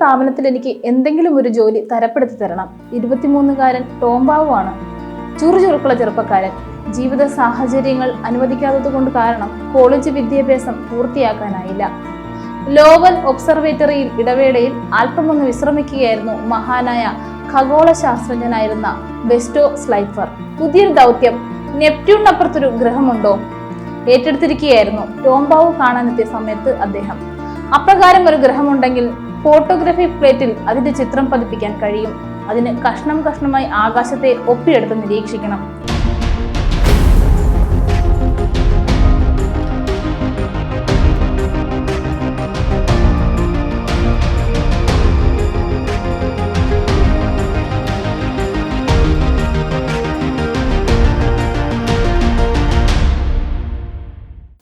സ്ഥാപനത്തിൽ എനിക്ക് എന്തെങ്കിലും ഒരു ജോലി തരപ്പെടുത്തി തരണം. ഇരുപത്തിമൂന്നുകാരൻ ടോംബാവുമാണ് ചുറുചുറുക്കുള്ള ചെറുപ്പക്കാരൻ. ജീവിത സാഹചര്യങ്ങൾ അനുവദിക്കാത്തത് കൊണ്ട് കാരണം കോളേജ് വിദ്യാഭ്യാസം പൂർത്തിയാക്കാനായില്ല. ലോവൽ ഒബ്സർവേറ്ററിയിൽ ഇടവേളയിൽ അല്പമൊന്ന് വിശ്രമിക്കുകയായിരുന്നു മഹാനായ ഖഗോള ശാസ്ത്രജ്ഞനായിരുന്ന ബെസ്റ്റോ സ്ലൈഫർ. പുതിയൊരു ദൗത്യം. നെപ്റ്റ്യൂണിനപ്പുറത്തൊരു ഗ്രഹമുണ്ടോ? ഏറ്റെടുത്തിരിക്കുകയായിരുന്നു. ടോംബാവു കാണാനെത്തിയ സമയത്ത് അദ്ദേഹം. അപ്രകാരം ഒരു ഗ്രഹമുണ്ടെങ്കിൽ ഫോട്ടോഗ്രാഫി പ്ലേറ്റിൽ അതിന്റെ ചിത്രം പതിപ്പിക്കാൻ കഴിയും. അതിന് കഷ്ണം കഷ്ണമായി ആകാശത്തെ ഒപ്പിയെടുത്ത് നിരീക്ഷിക്കണം.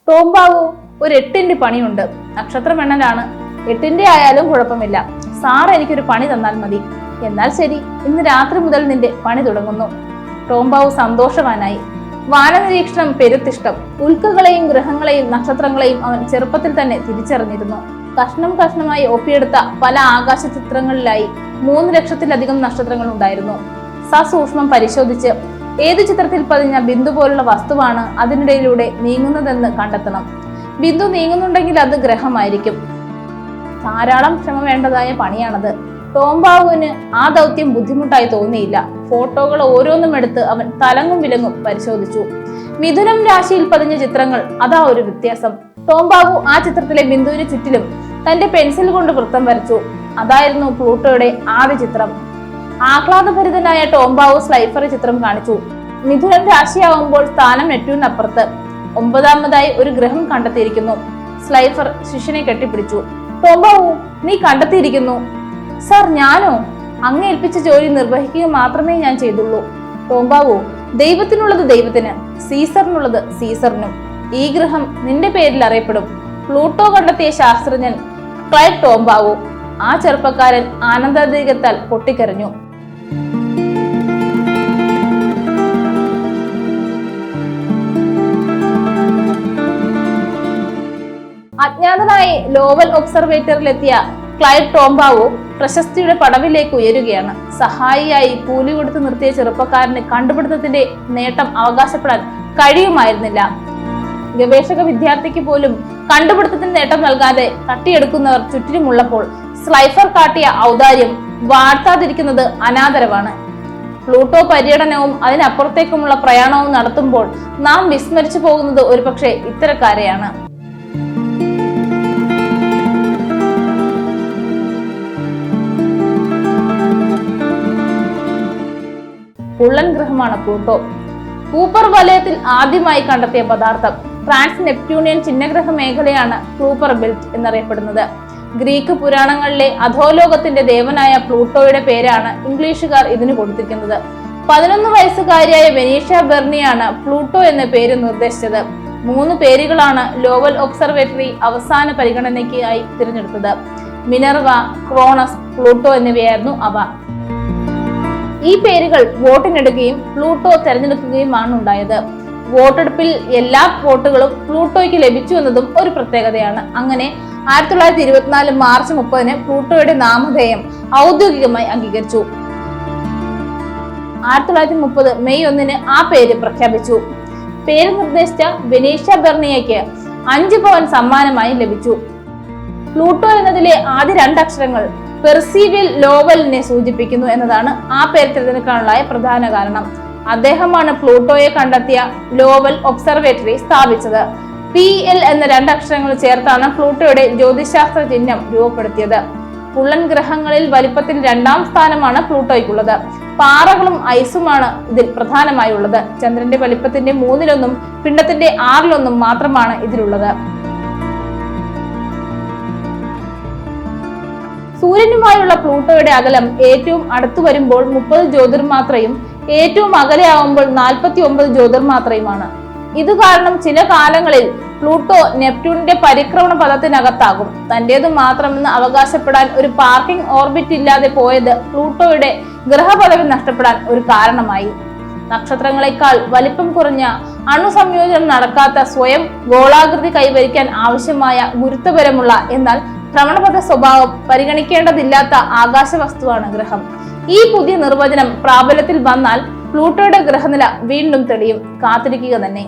ടോംബാവു ഒരു എട്ടിന്റെ പണിയുണ്ട്. നക്ഷത്രം എണ്ണലാണ് എട്ടിന്റെ ആയാലും കുഴപ്പമില്ല. സാർ എനിക്കൊരു പണി തന്നാൽ മതി. എന്നാൽ ശരി ഇന്ന് രാത്രി മുതൽ നിന്റെ പണി തുടങ്ങുന്നു. ടോംബാവു സന്തോഷവാനായി. വാനനിരീക്ഷണം പെരുത്തിഷ്ടം. ഉൽക്കകളെയും ഗ്രഹങ്ങളെയും നക്ഷത്രങ്ങളെയും അവൻ ചെറുപ്പത്തിൽ തന്നെ തിരിച്ചറിഞ്ഞിരുന്നു. കഷ്ണം കഷ്ണമായി ഒപ്പിയെടുത്ത പല ആകാശ ചിത്രങ്ങളിലായി മൂന്ന് ലക്ഷത്തിലധികം നക്ഷത്രങ്ങൾ ഉണ്ടായിരുന്നു സസൂക്ഷ്മം പരിശോധിച്ച് ഏത് ചിത്രത്തിൽ പതിഞ്ഞ ബിന്ദു പോലുള്ള വസ്തുവാണ് അതിനിടയിലൂടെ നീങ്ങുന്നതെന്ന് കണ്ടെത്തണം. ബിന്ദു നീങ്ങുന്നുണ്ടെങ്കിൽ അത് ഗ്രഹമായിരിക്കും. ധാരാളം ശ്രമം വേണ്ടതായ പണിയാണത്. ടോംബാവുവിന് ആ ദൗത്യം ബുദ്ധിമുട്ടായി തോന്നിയില്ല. ഫോട്ടോകൾ ഓരോന്നും എടുത്ത് അവൻ തലങ്ങും വിലങ്ങും പരിശോധിച്ചു. മിഥുനം രാശിയിൽ പതിഞ്ഞ ചിത്രങ്ങൾ അതാ ഒരു വ്യത്യാസം. ടോംബാവു ആ ചിത്രത്തിലെ ബിന്ദുവിന് ചുറ്റിലും തന്റെ പെൻസിൽ കൊണ്ട് വൃത്തം വരച്ചു. അതായിരുന്നു പ്ലൂട്ടോയുടെ ആദ്യ ചിത്രം. ആഹ്ലാദഭരിതനായ ടോംബാവു സ്ലൈഫർ ചിത്രം കാണിച്ചു. മിഥുനം രാശിയാവുമ്പോൾ സ്ഥാനം നെറ്റൂരിനപ്പുറത്ത് ഒമ്പതാമതായി ഒരു ഗ്രഹം കണ്ടെത്തിയിരിക്കുന്നു. സ്ലൈഫർ ശിഷ്യനെ കെട്ടിപ്പിടിച്ചു. ടോംബാവു നീ കണ്ടെത്തിയിരിക്കുന്നു. സർ ഞാനോ? അങ്ങ് ഏൽപ്പിച്ച ജോലി നിർവഹിക്കുക മാത്രമേ ഞാൻ ചെയ്തുള്ളൂ. ടോംബാവു ദൈവത്തിനുള്ളത് ദൈവത്തിന് സീസറിനുള്ളത് സീസറിനും. ഈ ഗ്രഹം നിന്റെ പേരിൽ അറിയപ്പെടും. പ്ലൂട്ടോ കണ്ടെത്തിയ ശാസ്ത്രജ്ഞൻ ക്ലൈഡ് ടോംബാവു ആ ചെറുപ്പക്കാരൻ ആനന്ദാധികത്താൽ പൊട്ടിക്കരഞ്ഞു. അജ്ഞാതനായി ലോവൽ ഒബ്സർവേറ്ററിലെത്തിയ ക്ലൈഡ് ടോംബാവോ പ്രശസ്തിയുടെ പടവിലേക്ക് ഉയരുകയാണ്. സഹായിയായി കൂലി കൊടുത്ത് നിർത്തിയ ചെറുപ്പക്കാരന് കണ്ടുപിടുത്തത്തിന്റെ നേട്ടം അവകാശപ്പെടാൻ കഴിയുമായിരുന്നില്ല. ഗവേഷക വിദ്യാർത്ഥിക്ക് പോലും കണ്ടുപിടുത്തത്തിന് നേട്ടം നൽകാതെ തട്ടിയെടുക്കുന്നവർ ചുറ്റിലുമുള്ളപ്പോൾ സ്ലൈഫർ കാട്ടിയ ഔദാര്യം വാഴ്ത്താതിരിക്കുന്നത് അനാദരവാണ്. പ്ലൂട്ടോ പര്യടനവും അതിനപ്പുറത്തേക്കുമുള്ള പ്രയാണവും നടത്തുമ്പോൾ നാം വിസ്മരിച്ചു പോകുന്നത് ഒരുപക്ഷെ ഇത്തരക്കാരെയാണ്. കുള്ളൻ ഗ്രഹമാണ് പ്ലൂട്ടോ. കൂപ്പർ വലയത്തിൽ ആദ്യമായി കണ്ടെത്തിയ പദാർത്ഥം ട്രാൻസ് നെപ്റ്റ്യൂണിയൻ ചിഹ്നഗ്രഹ മേഖലയാണ് ക്ലൂപ്പർ ബെൽറ്റ് എന്നറിയപ്പെടുന്നത്. ഗ്രീക്ക് പുരാണങ്ങളിലെ അധോലോകത്തിന്റെ ദേവനായ പ്ലൂട്ടോയുടെ പേരാണ് ഇംഗ്ലീഷുകാർ ഇതിന് കൊടുത്തിരിക്കുന്നത്. പതിനൊന്ന് വയസ്സുകാരിയായ വെനീഷ ബെർണിയാണ് പ്ലൂട്ടോ എന്ന പേര് നിർദ്ദേശിച്ചത്. മൂന്ന് പേരുകളാണ് ലോവൽ ഒബ്സർവേറ്ററി അവസാന പരിഗണനയ്ക്കായി തിരഞ്ഞെടുത്തത്. മിനർവ ക്രോണസ് പ്ലൂട്ടോ എന്നിവയായിരുന്നു അവ. ഈ പേരുകൾ വോട്ടിനിടുകയും പ്ലൂട്ടോ തെരഞ്ഞെടുക്കുകയുമാണ് ഉണ്ടായത്. വോട്ടെടുപ്പിൽ എല്ലാ വോട്ടുകളും പ്ലൂട്ടോയ്ക്ക് ലഭിച്ചു എന്നതും ഒരു പ്രത്യേകതയാണ്. അങ്ങനെ ആയിരത്തി തൊള്ളായിരത്തി ഇരുപത്തിനാല് മാർച്ച് മുപ്പതിന് പ്ലൂട്ടോയുടെ നാമധേയം ഔദ്യോഗികമായി അംഗീകരിച്ചു. ആയിരത്തി തൊള്ളായിരത്തി മുപ്പത് മെയ് ഒന്നിന് ആ പേര് പ്രഖ്യാപിച്ചു. പേര് നിർദ്ദേശിച്ച ബെനീഷ ബെർണിയയ്ക്ക് അഞ്ച് പവൻ സമ്മാനമായി ലഭിച്ചു. പ്ലൂട്ടോ എന്നതിലെ ആദ്യ രണ്ടക്ഷരങ്ങൾ പെർസീവിയൽ ലോവലിനെ സൂചിപ്പിക്കുന്നു എന്നതാണ് ആ പേര് തിരഞ്ഞെടുക്കാനുള്ള പ്രധാന കാരണം. അദ്ദേഹമാണ് പ്ലൂട്ടോയെ കണ്ടെത്തിയ ലോവൽ ഒബ്സർവേറ്ററി സ്ഥാപിച്ചത്. പി എൽ എന്ന രണ്ടക്ഷരങ്ങൾ ചേർത്താണ് പ്ലൂട്ടോയുടെ ജ്യോതിശാസ്ത്ര ചിഹ്നം രൂപപ്പെടുത്തിയത്. പുള്ളൻ ഗ്രഹങ്ങളിൽ വലിപ്പത്തിൽ രണ്ടാം സ്ഥാനമാണ് പ്ലൂട്ടോയ്ക്കുള്ളത്. പാറകളും ഐസുമാണ് ഇതിൽ പ്രധാനമായുള്ളത്. ചന്ദ്രന്റെ വലിപ്പത്തിന്റെ മൂന്നിലൊന്നും പിണ്ടത്തിന്റെ ആറിലൊന്നും മാത്രമാണ് ഇതിലുള്ളത്. സൂര്യനുമായുള്ള പ്ലൂട്ടോയുടെ അകലം ഏറ്റവും അടുത്തു വരുമ്പോൾ മുപ്പത് ജ്യോതിർമാത്രയും ഏറ്റവും അകലെയാവുമ്പോൾ നാൽപ്പത്തി ഒമ്പത് ജ്യോതിർമാത്രയുമാണ്. ഇത് കാരണം ചില കാലങ്ങളിൽ പ്ലൂട്ടോ നെപ്റ്റ്യൂണിന്റെ പരിക്രമണ പദത്തിനകത്താകും. തന്റേത് മാത്രമെന്ന് അവകാശപ്പെടാൻ ഒരു പാർക്കിംഗ് ഓർബിറ്റ് ഇല്ലാതെ പോയത് പ്ലൂട്ടോയുടെ ഗ്രഹപദവി നഷ്ടപ്പെടാൻ ഒരു കാരണമായി. നക്ഷത്രങ്ങളെക്കാൾ വലിപ്പം കുറഞ്ഞ അണുസംയോജനം നടക്കാത്ത സ്വയം ഗോളാകൃതി കൈവരിക്കാൻ ആവശ്യമായ ഗുരുത്വപരമുള്ള എന്നാൽ ഭ്രമണപഥ സ്വഭാവം പരിഗണിക്കേണ്ടതില്ലാത്ത ആകാശ വസ്തുവാണ് ഗ്രഹം. ഈ പുതിയ നിർവചനം പ്രാബല്യത്തിൽ വന്നാൽ പ്ലൂട്ടോയുടെ ഗ്രഹനില വീണ്ടും തെളിയും. കാത്തിരിക്കുക തന്നെ.